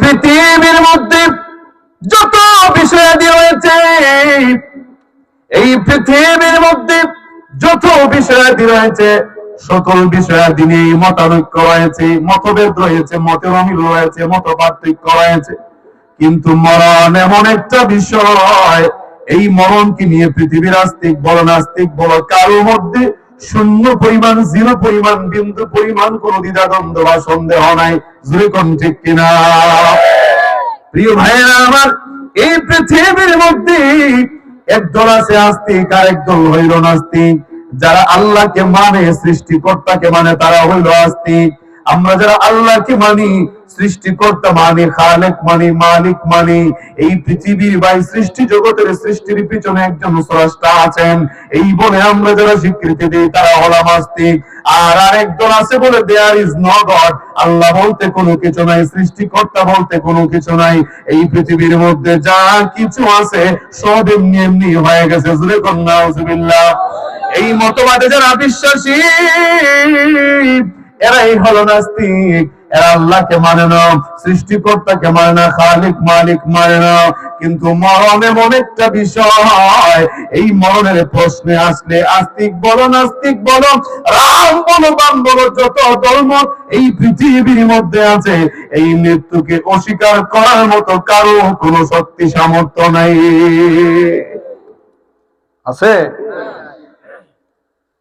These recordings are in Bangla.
পৃথিবীর মধ্যে যত বিষয়াদি রয়েছে, এই পৃথিবীর মধ্যে যত বিষয়াদি রয়েছে, সকল বিষয়াদি নিয়ে মতানৈক্য রয়েছে, মতভেদ রয়েছে মতের অমিল রয়েছে মত পার্থক্য রয়েছে। কিন্তু মরণ এমন একটা বিষয়, এই মরণকে নিয়ে পৃথিবীর আস্তিক বড় নাস্তিক বড় কারোর মধ্যে শূন্য পরিমাণ, জিরো পরিমাণ বিন্দু পরিমাণ কোন দ্বিধাদ্বন্দ্ব বা সন্দেহ নাই। জুড়ে ঠিক কিনা? প্রিয় ভাইয়েরা, আমার এই পৃথিবীর মধ্যে একদল আছে আস্তিক আর একদল হইল নাস্তিক। যারা আল্লাহকে মানে সৃষ্টিকর্তাকে মানে তারা হইল আস্তিক। আমরা যারা আল্লাহকে মানি, সৃষ্টিকর্তা মানি, খালেক মানি, মালিক মানি, এই পৃথিবীর বা সৃষ্টি জগতের সৃষ্টির পিছনে একজন স্রষ্টা আছেন, এই বলে আমরা যারা স্বীকৃতি দিই, তারা হলাম আস্তিক আর আরেকজন আছে বলে there is no god Allah বলতে কোনো কিছু নাই, সৃষ্টিকর্তা বলতে কোনো কিছু নাই। এই পৃথিবীর মধ্যে যা কিছু আছে, সব এমনি এমনি হয়ে গেছে। জুড়ে কন্যা এই মতবাদে যারা বিশ্বাসী এরাই হলো নাস্তিক। এরা আল্লাহকে মানে না, সৃষ্টিকর্তাকে মানে না, খালিক মালিক মানে না। কিন্তু মরণ এমন একটা বিষয়, এই মরণের প্রশ্নে আসলে আস্তিক বলো, নাস্তিক বলো, রাম বলো, বাম বলো, যত ধর্ম এই পৃথিবীর মধ্যে আছে, এই মৃত্যুকে অস্বীকার করার মতো কারও কোনো শক্তি, সামর্থ্য নাই। আছে?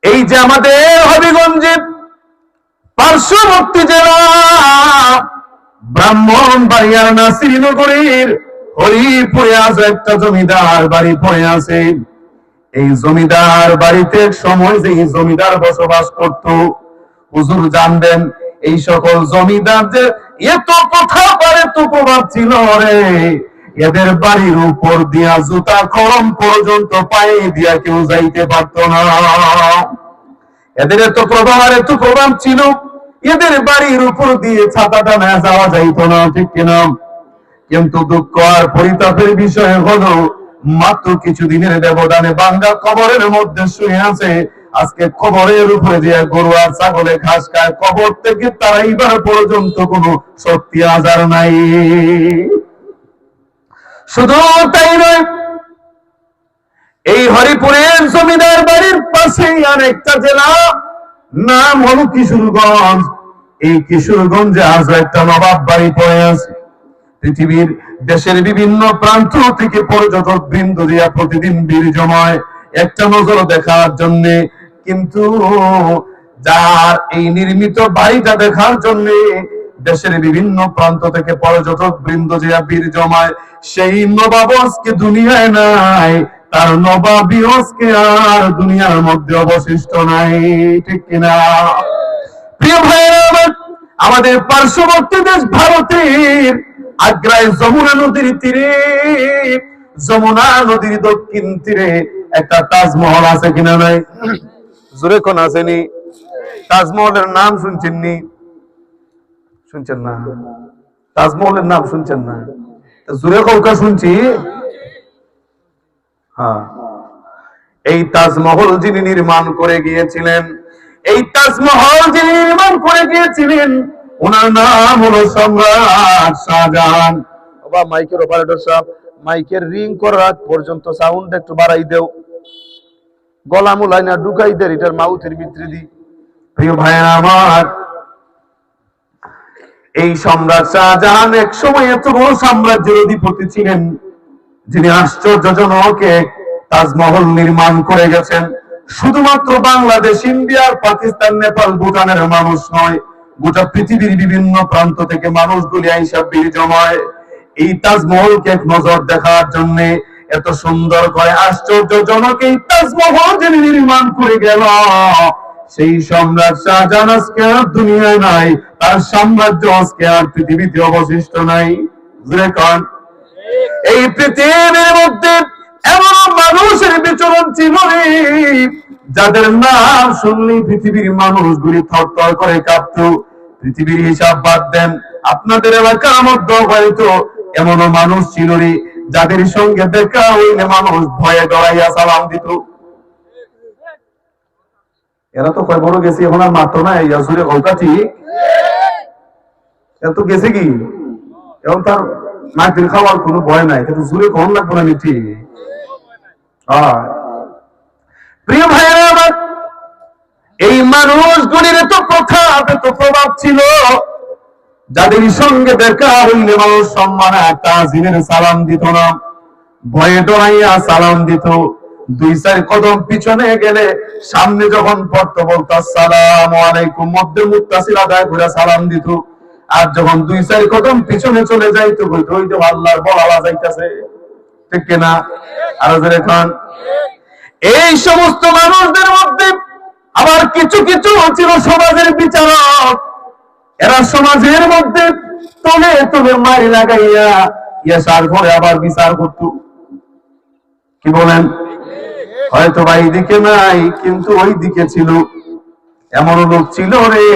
এই যে আমাদের হবিগঞ্জে পার্শ্ববর্তী জেলা, ব্রাহ্মণ বাড়িয়ার নাসিরনগরীর হরিপুরে আজ একটা জমিদার বাড়ি পড়ে আছে। এই জমিদার বাড়িতে সময় যে জমিদার বসবাস করত, হুজুর জানবেন, এই সকল জমিদার যে এত কথা পারে তো প্রভাব ছিল রে। এদের বাড়ির উপর দিয়া জুতা করম পর্যন্ত পায়ে দিয়া কেউ যাইতে পারত না। এদের এত প্রভাব আর এত প্রভাব ছিল এদের বাড়ির উপর দিয়ে ছাতাটা না যাওয়া যাইতো না, ঠিক কিনা? কিন্তু দুঃখ আর পরিতাপের বিষয় হলো, মাত্র কিছুদিনের ব্যবধানে বাঙ্গা কবরের মধ্যে শুয়ে আছে। আজকে কবরের উপরে যে গরু আর ছাগলে ঘাস খায়, কবর থেকে তারা এইবার পর্যন্ত কোনো শক্তি আজার নাই। শুধু তাই নয়, এই হরিপুরের জমিদার বাড়ির পাশে আর একটা জেলা নাম হলো কিশোরগঞ্জ। এই কিশোরগঞ্জে আজ একটা নবাব বাড়ি পড়ে আছে। পৃথিবীর দেশের বিভিন্ন প্রান্ত থেকে পর্যটক বৃন্দ দিয়া প্রতিদিন ভিড় জমায় একটা নজর দেখার জন্য। কিন্তু যার এই নির্মিত বাড়িটা দেখার জন্য দেশের বিভিন্ন প্রান্ত থেকে পর্যটক বৃন্দ দিয়া বীর জমায়, সেই নবাব আজকে দুনিয়ায় নাই। তার নবাবী আজকে আর দুনিয়ার মধ্যে অবশিষ্ট নাই, ঠিক কিনা? প্রিয় ভাইয়েরা আমাদের পার্শ্ববর্তী দেশ ভারতের আগ্রায় যমুনা নদীর তীরে, যমুনা নদীর দক্ষিণ তীরে একটা তাজমহল আছে কিনা নাই? জোরে কোন আসেনি তাজমহলের নাম শুনছেন নি? শুনছেন না? তাজমহলের নাম শুনছেন না? জোরে কৌকা শুনছি। হ্যাঁ। এই তাজমহল যিনি নির্মাণ করে গিয়েছিলেন, এই তাজমহল যিনি নির্মাণ করে গিয়েছিলেন, ওনার নাম হলো সম্রাট শাহজাহান। বাবা, মাইকের অপারেটর সাহেব, মাইকের রিং করার আগ পর্যন্ত সাউন্ড একটু বাড়াই দেও। গলা মুলাই না, ঢুকাই দে, এটার মাউথের ভিতরে দি। প্রিয় ভাইয়া আমার, এই সম্রাট শাহজাহান এক সময় এত বড় সাম্রাজ্যের অধিপতি ছিলেন। যিনি আশ্চর্যজনক তাজমহল নির্মাণ করে গেছেন। শুধুমাত্র বাংলাদেশ ইন্ডিয়ার পাকিস্তান, নেপাল, ভুটানের মানুষ নয়, গোটা পৃথিবীর বিভিন্ন প্রান্ত থেকে মানুষগুলি আইসা ভিড় জমায়। এই তাজমহলকে এক নজর দেখার জন্য এত সুন্দর করে আশ্চর্যজনক এই তাজমহল যিনি নির্মাণ করে গেল, সেই সম্রাট শাহজাহান আজকে আর দুনিয়ায় নাই, তার সাম্রাজ্য আজকে আর পৃথিবীতে অবশিষ্ট নাই। কন। এই পৃথিবীর মধ্যে এমন মানুষের বিচরণ ছিল যাদের নাম শুনলেই পৃথিবীর মানুষগুলি থরথর করে কাঁপত। পৃথিবীর হিসাব বাদ দেন, আপনাদের এলাকার মধ্যে হয়তো এমনও মানুষ ছিল রে, যাদের সঙ্গে দেখা হইলে মানুষ ভয়ে ডরাইয়া সালাম দিত। এরা তো কয়, বড় গেছি, এখন আর মাত্র না, এই আসুরে কলকাতি এরা তো গেছে কি? এবং তার মাটির খাওয়ার কোনো ভয় নাই, কিন্তু জুড়ে কম লাগবে না নীতি হ্যাঁ। প্রিয় ভাইয়েরা, আমার এই মানুষগুলির তো কথা তো প্রভাব ছিল। যাদের সঙ্গে দেখা হইলে মানুষ সম্মান তাজিমের সালাম দিত না, ভয়ে ডরাইয়া সালাম দিত। দুই, চার কদম পিছনে গেলে সামনে যখন পড়তো বলতো সালাম আলাইকুম। মধ্যে মুক্তাসির আদায় করে সালাম দিত। আর যখন দুই, চার কদম পিছনে চলে যাইতো বলতো ওই যে আল্লাহর বলা যাইতেছে ঠিক কিনা আর জোরে খান এই সমস্ত মানুষদের মধ্যে আবার কিছু কিছু ছিল সমাজের বিচারক। এরা সমাজের মধ্যে তলে তলে মারি লাগাইয়া ইয়াসার ঘরে আবার বিচার করত। কি বলেন? হয়তো বা এই দিকে নাই, কিন্তু ওই দিকে ছিল। এমন লোক ছিল রে।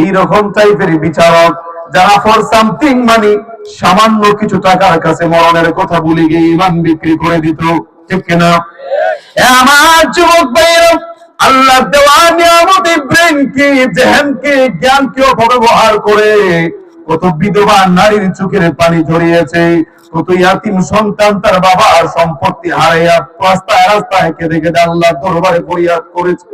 এই রকম টাইপের বিচারক যারা ফর সামথিং মানে সামান্য কিছু টাকার কাছে মরণের কথা বলে গিয়ে ইমান বিক্রি করে দিত, ঠিক কিনা? আমার যুবক ভাইয়েরা, আল্লাহ দেওয়া নিয়ামত ব্রেনকে জেহেনকে জ্ঞানকে অপব্যবহার করে কত বিধবা নারীর চোখের পানি ঝরিয়েছে, কত ইয়াতিম সন্তান তার বাবার সম্পত্তি হারাইয়া রাস্তায় রাস্তায় কেঁদে কেঁদে আল্লাহ দরবারে ফরিয়াদ করেছে।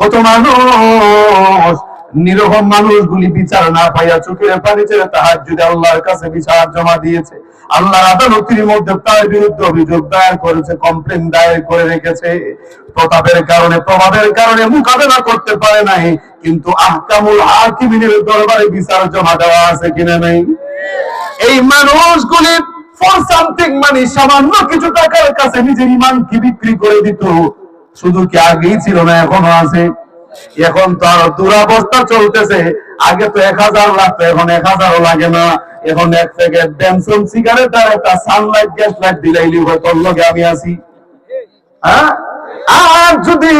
কত মানুষ নিরহম মানুষগুলি বিচার না পাইয়া চোখের পানি ছেড়ে তাহার যদি আল্লাহর কাছে বিচার জমা দিয়েছে। আল্লাহর আদালতের মধ্যে তার বিরুদ্ধে অভিযোগ দায়ের করেছে কমপ্লেন দায়ের করে রেখেছে। প্রতাপের কারণে, প্রভাবের কারণে মোকাবেলা করতে পারে নাই, কিন্তু আহকামুল হাকিমিনের দরবারে বিচার জমা দেওয়া আছে কিনা নাই? এই মানুষগুলি ফর সামথিং মানে সামান্য কিছু টাকার কাছে নিজের ইমান কি বিক্রি করে দিত। শুধু কি আগেই ছিল না, এখনও আছে। এখন তো আরও দুরাবস্থা চলতেছে। আগে তো এক হাজার লাগতো, এখন এক হাজারও লাগে না। এখন এক প্যাকেট ড্যানসন সিগারেট আর একটা সানলাইট গ্যাস লাইট দিলাইলি হয়, তোর লগে আমি আছি। হ্যাঁ? আর যদি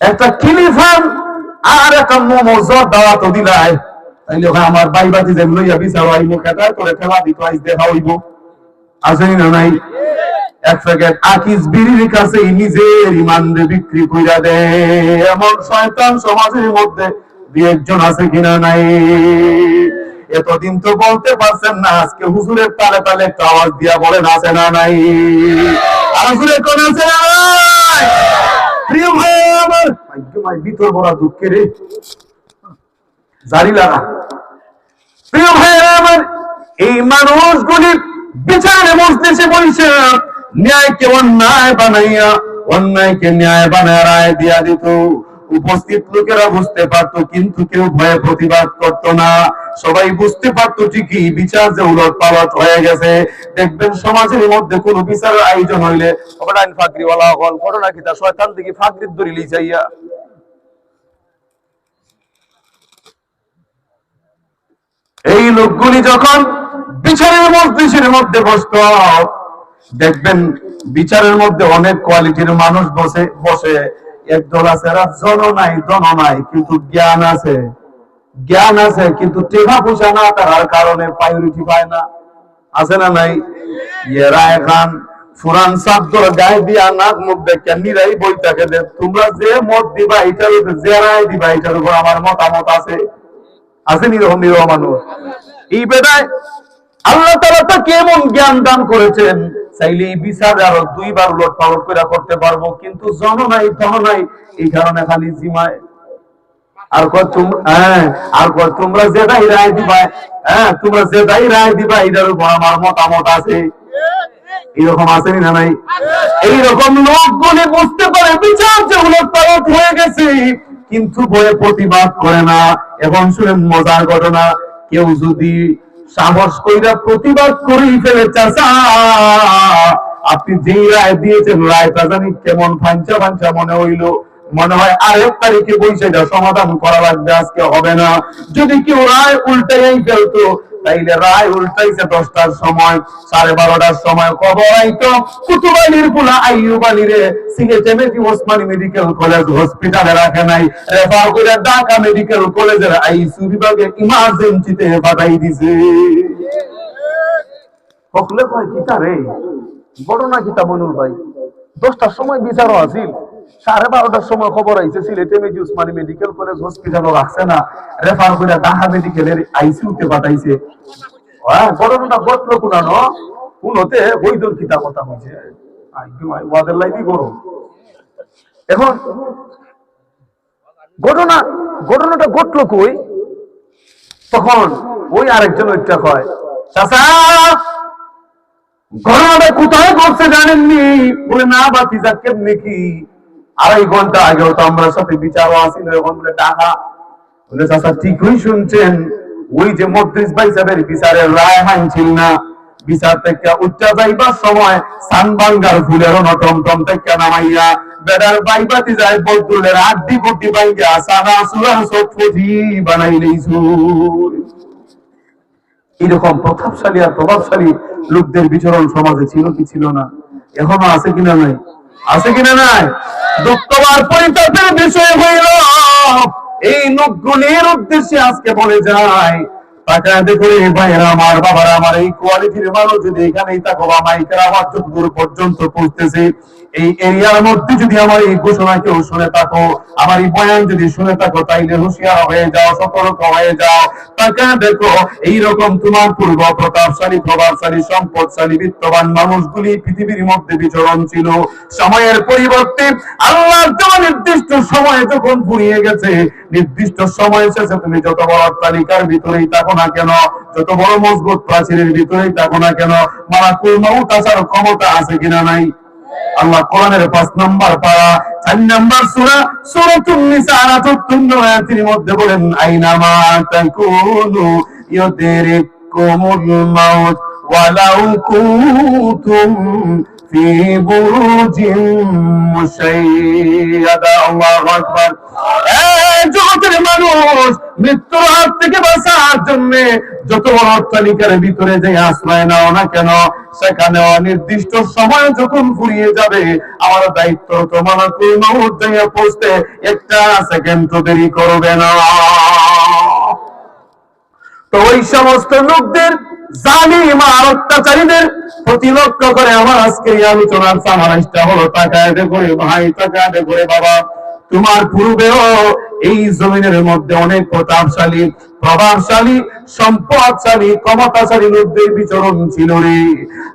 একটা কিলিফান আর একটা মোমো জর দাওয়া তো দিলাই, তাইলে ওখানে আমার বাই বাতি যেন লইয়া বিচার আইব খেতায় তোরে খেলা দিত আইস দেখা হইব। আসেনি না নাই? এক প্যাকেট আকিস কাছে নিজের বিক্রি কইরা এমন শয়তান সমাজের মধ্যে একজন আছে কিনা নাই? এতদিন তো বলতে পারছেন না, আজকে হুজুরের তালে তালে একটা আওয়াজ দিয়া বলেন, আছে না নাই? হুজুরের কোন আছে প্রিয় ভাই, আমার ভাগ্য ভাই, ভিতর বড় দুঃখে রে। জারি লাগা প্রিয় ভাইয়েরা আমার এই মানুষগুলি বিচারে মজলিসে বলছে ন্যায়কে অন্যায় বানাইয়া, অন্যায়কে ন্যায় বানায় রায় দিয়া দিত। উপস্থিত লোকেরা বুঝতে পারতো, কিন্তু কেউ ভয়ে প্রতিবাদ করতো না। সবাই বুঝতে পারতো ঠিকই বিচার যে উলট পালট হয়ে গেছে। দেখবেন সমাজের মধ্যে কোন বিচারের আয়োজন হইলে অবদান ফাকরিওয়ালা হল, ঘটনা কি শয়তান থেকে ফাকরির দড়ি লিচাইয়া এই লোকগুলি যখন বিচারের মধ্যে বসত দেখবেন বিচারের মধ্যে অনেক কোয়ালিটির মানুষ বসে বসে একদল আছে জন নাই দন নাই, কিন্তু জ্ঞান আছে। জ্ঞান আছে, কিন্তু টেকা পয়সা না, তার কারণে প্রায়োরিটি পায় না। আছে না নাই? এরা এখন ফুরান গায়ে দিয়া নাক মুখ দেখে নিরাই বই থাকে তোমরা যে মত দিবা, এটার উপর যে রায় দিবা, এটার উপর আমার মতামত আছে। আছে নিরহ নিরহ মানুষ। এই বেদায় আল্লাহ তালা তো কেমন জ্ঞান দান করেছেন? চাইলে এই বিচার আরও দুইবার উলট পালট করে করতে পারব, কিন্তু জন নাই, ধন নাই, এই কারণে খালি জিমায়। আর তোমরা হ্যাঁ আর কয় তোমরা যেটাই রায় দিবা হ্যাঁ তোমরা যেটাই রায় দিবা, এটার উপর আমার মতামত আছে। এরকম আসেনি না নাই? এইরকম লোকগুলি বুঝতে পারে বিচার যে উলট পালট হয়ে গেছে, কিন্তু বয়ে প্রতিবাদ করে না। এবং শুনেন মজার ঘটনা, কেউ যদি সাহস কইরা প্রতিবাদ করেই ফেলে চাচা আপনি যে রায় দিয়েছেন, রায়টা জানি কেমন ফাঞ্চা ফাঞ্চা মনে হইল। মনে হয় আরেক তারিখে যা সমাধান করা লাগবে, আজকে হবে না। যদি কেউ রায় উল্টে ফেলতো তাইলে রায় উল্টাইছে দশটার সময়, সাড়ে বারোটার সময়। খবর আইতো মেদি ওসমানী মেডিকেল কলেজ হসপিটালে রাখে নাই। রেফার করে ঢাকা মেডিকেল কলেজের আইসিইউ বিভাগে ইমার্জেন্সিতে পাঠাই দিছে। সকলে কয় কিতা রে ঘটনা কিতা মনুর ভাই? দশটার সময় বিচারও আছিল সাড়ে বারোটার সময় খবর আইছে, সিলেটে মেজি উসমানী মেডিকেল কলেজ হসপিটাল রাখছে না। রেফার করে ঢাকা মেডিকেলের আইসিউতে পাঠাইছে। ঘটনাটা কিতা কথা হয়েছে ওয়াদের লাইভই করো এখন ঘটনা, ঘটনাটা ঘটলো কই? তখন ওই আরেকজন ওইটা কয় চাচা, ঘটনাটা কোথায় ঘটছে জানেননি? বলে, না বাতিজা কেমনি কি? আড়াই ঘণ্টা আগেও তো আমরা সাথে বিচারও আসিল এখন বলে টাকা বলে, চাচা, ঠিকই শুনছেন। ওই যে মদ্রিস ভাই সাহেবের বিচারের রায় হানছিল না। বিচার থেকে উচ্চা যাইবার সময় সানবাঙ্গার ফুলের টমটম থেকে নামাইয়া বেড়ার বাইবাতি যায় বদুলের আড্ডি গুড্ডি বাইয়া সাদা সুরা সত্যি বানাই লইছু এরকম প্রভাবশালী আর প্রভাবশালী লোকদের বিচরণ সমাজে ছিল কি ছিল না? এখনও আছে কিনা নাই? আছে কিনা নাই? দুঃখবার পরিতাপের বিষয় হইল, এই লোকগুলির উদ্দেশ্যে আজকে বলে যায় আমার, বাবারা আমার, এই কোয়ালিটির মানুষ যদি এখানেই থাকো বা মাইকের আওয়াজ যতদূর পর্যন্ত পৌঁছতেছে এই এরিয়ার মধ্যে যদি আমার এই ঘোষণা কেউ শুনে থাকো, আমার এই বয়ান যদি শুনে থাকো, তাইলে হুঁশিয়ার হয়ে যাও, সতর্ক হয়ে যাও। টাকা দেখো, এইরকম তোমার পূর্ব প্রতাপশালী, প্রভাবশালী, সম্পদশালী, বিত্তবান মানুষগুলি পৃথিবীর মধ্যে বিচরণ ছিল। সময়ের পরিবর্তে আল্লাহর দেওয়া নির্দিষ্ট সময় যখন ফুরিয়ে গেছে, নির্দিষ্ট সময় শেষে তুমি যত বড় তালিকার ভিতরেই থাকো না কেন, যত বড় মজবুত প্রাচীরের ভিতরেই থাকো না কেন মারা মৌত আসার ক্ষমতা আছে কিনা নাই? আল্লাহ কোরআনের পাঁচ নাম্বার পারা, চার নাম্বার সূরা, সূরাতুন নিসা আয়াতের মধ্যে বলেন আইনামা তাকুনু মাউত, ওয়ালাউ জগতের মানুষ মৃত্যুর হাত থেকে বাঁচার জন্য যত বড় অট্টালিকার ভিতরে যে আশ্রয় নাও না কেন সেখানে অনির্দিষ্ট সময় যখন ফুরিয়ে যাবে, আমার দায়িত্ব তোমার কোনো যাইয়া পৌঁছতে একটা সেকেন্ড তো দেরি করবে না। তো ওই সমস্ত লোকদের, জালিম আর অত্যাচারীদের প্রতি লক্ষ্য করে আমার আজকে আলোচনার সামারাইজটা হলো টাকা করে ভাই টাকা করে বাবা। তোমার পূর্বেও এই জমিনের মধ্যে অনেক প্রতাপশালী, প্রভাবশালী, সম্পদশালী, ক্ষমতাশালী লোকদের বিচরণ ছিল রে।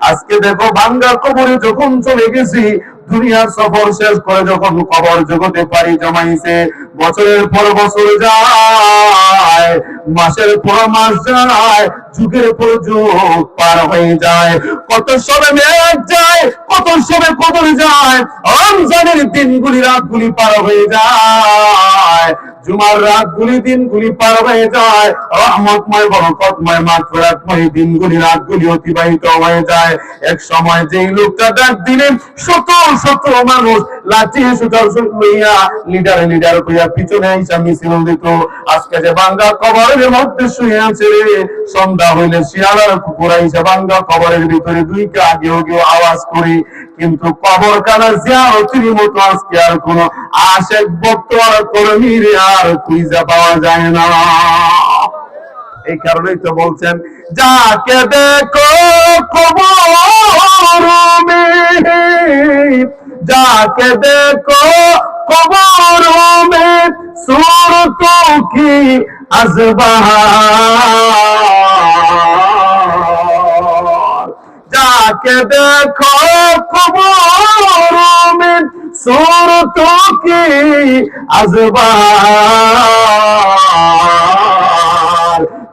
আজকে দেখো বাংলা কবরে যখন চলে গেছি, দুনিয়ার সফর শেষ করে যখন কবর জগতে পাড়ি জমাইছে, বছরের পর বছর যায়, মাসের পর মাস যায়, যুগের পর যুগ পার হয়ে যায়। কত সবে মেয়াদ যায়, কত সবে কবর যায়, রমজানের দিনগুলি রাতগুলি পার হয়ে যায়। জুমার রাতগুলি দিনগুলি পার হয়ে যায়। রহমতময়, বরকতময়, মাগফিরাতময় দিনগুলি রাতগুলি অতিবাহিত হয়ে যায়। এক সময় যেই লোকটা ডাক দিলেন, শত শত মানুষ, লাঠি সুতার সুত লইয়া। লিডার লিডার কইয়া, পিছনে আইসা মিছিল দিত। আজকে যে বাঙ্গা কবরের মধ্যে শুয়ে আছে সন্ধ্যা হইলে শিয়ালার কুকুর আইসা বাঙ্গা কবরের ভিতরে দুই কা গেও গেও আওয়াজ করি। কিন্তু কবর কানা জিয়ারতির মতো আজকে আর কোন আশেক ভক্ত আর কর্মীর বাইরে আর পিজা পাওয়া যায় না। এই কারণেই তো বলছেন, যাকে দেখো কবর যাকে দেখো কবর সুর তো কি আজবা যাকে দেখো কবর सूरतों की अजबार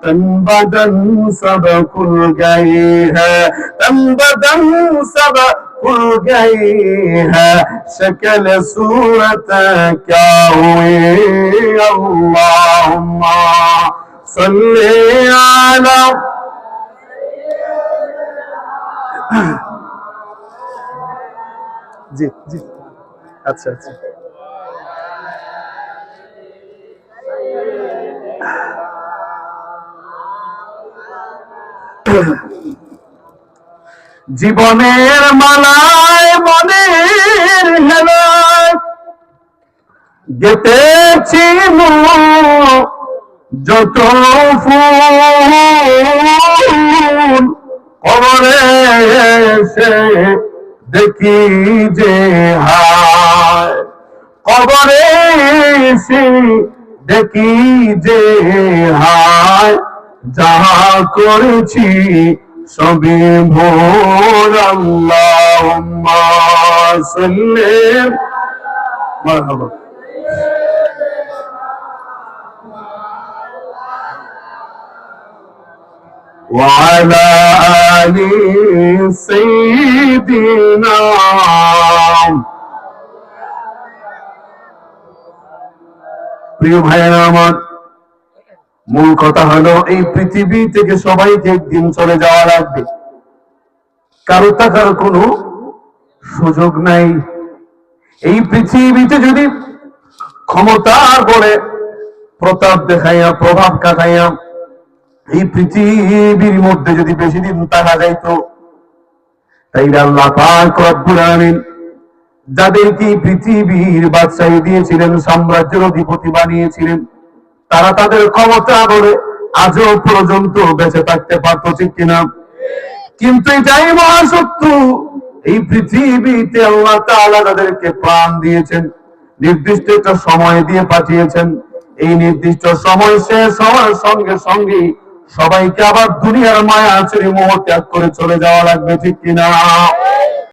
तन बदन सब खुल गई है। तन बदन सब खुल गई है। शक्ल सूरत क्या हुई? अल्लाहुम्मा सल्ली अला জি জি আচ্ছা আচ্ছা। জীবনের মালায় মনের গেতেছি যত ফুল কবরে এসে দেখি যে হায়। কবরে এসে দেখি যে হায়। যাহা করেছি সবে ভোর আল্লাহ وعلى آل سيدنا প্রিয় ভাইয়েরা আমার মূল কথা হলো এই পৃথিবী থেকে সবাইকে একদিন চলে যাওয়া লাগবে কারো থাকার কোনো সুযোগ নাই এই পৃথিবীতে যদি ক্ষমতার বলে প্রতাপ দেখাইয়া প্রভাব কাটাইয়া এই পৃথিবীর মধ্যে যদি বেশি দিন থাকা যাইতো, তাইলে আল্লাহ পাক যাদেরকে পৃথিবীর বাদশাহী দিয়েছিলেন, সাম্রাজ্যের অধিপতি বানিয়েছিলেন, তারা তাদের ক্ষমতা বলে আজও পর্যন্ত বেঁচে থাকতে পারতো, ঠিক কিনা? কিন্তু এটাই মহাসত্য এই পৃথিবীতে আল্লাহ তাআলা তাদেরকে প্রাণ দিয়েছেন, নির্দিষ্ট একটা সময় দিয়ে পাঠিয়েছেন, এই নির্দিষ্ট সময় শেষ হওয়ার সঙ্গে সঙ্গে সবাইকে আবার দুনিয়ার মায়া আচরি মোহ ত্যাগ করে চলে যাওয়া লাগবে ঠিক কিনা?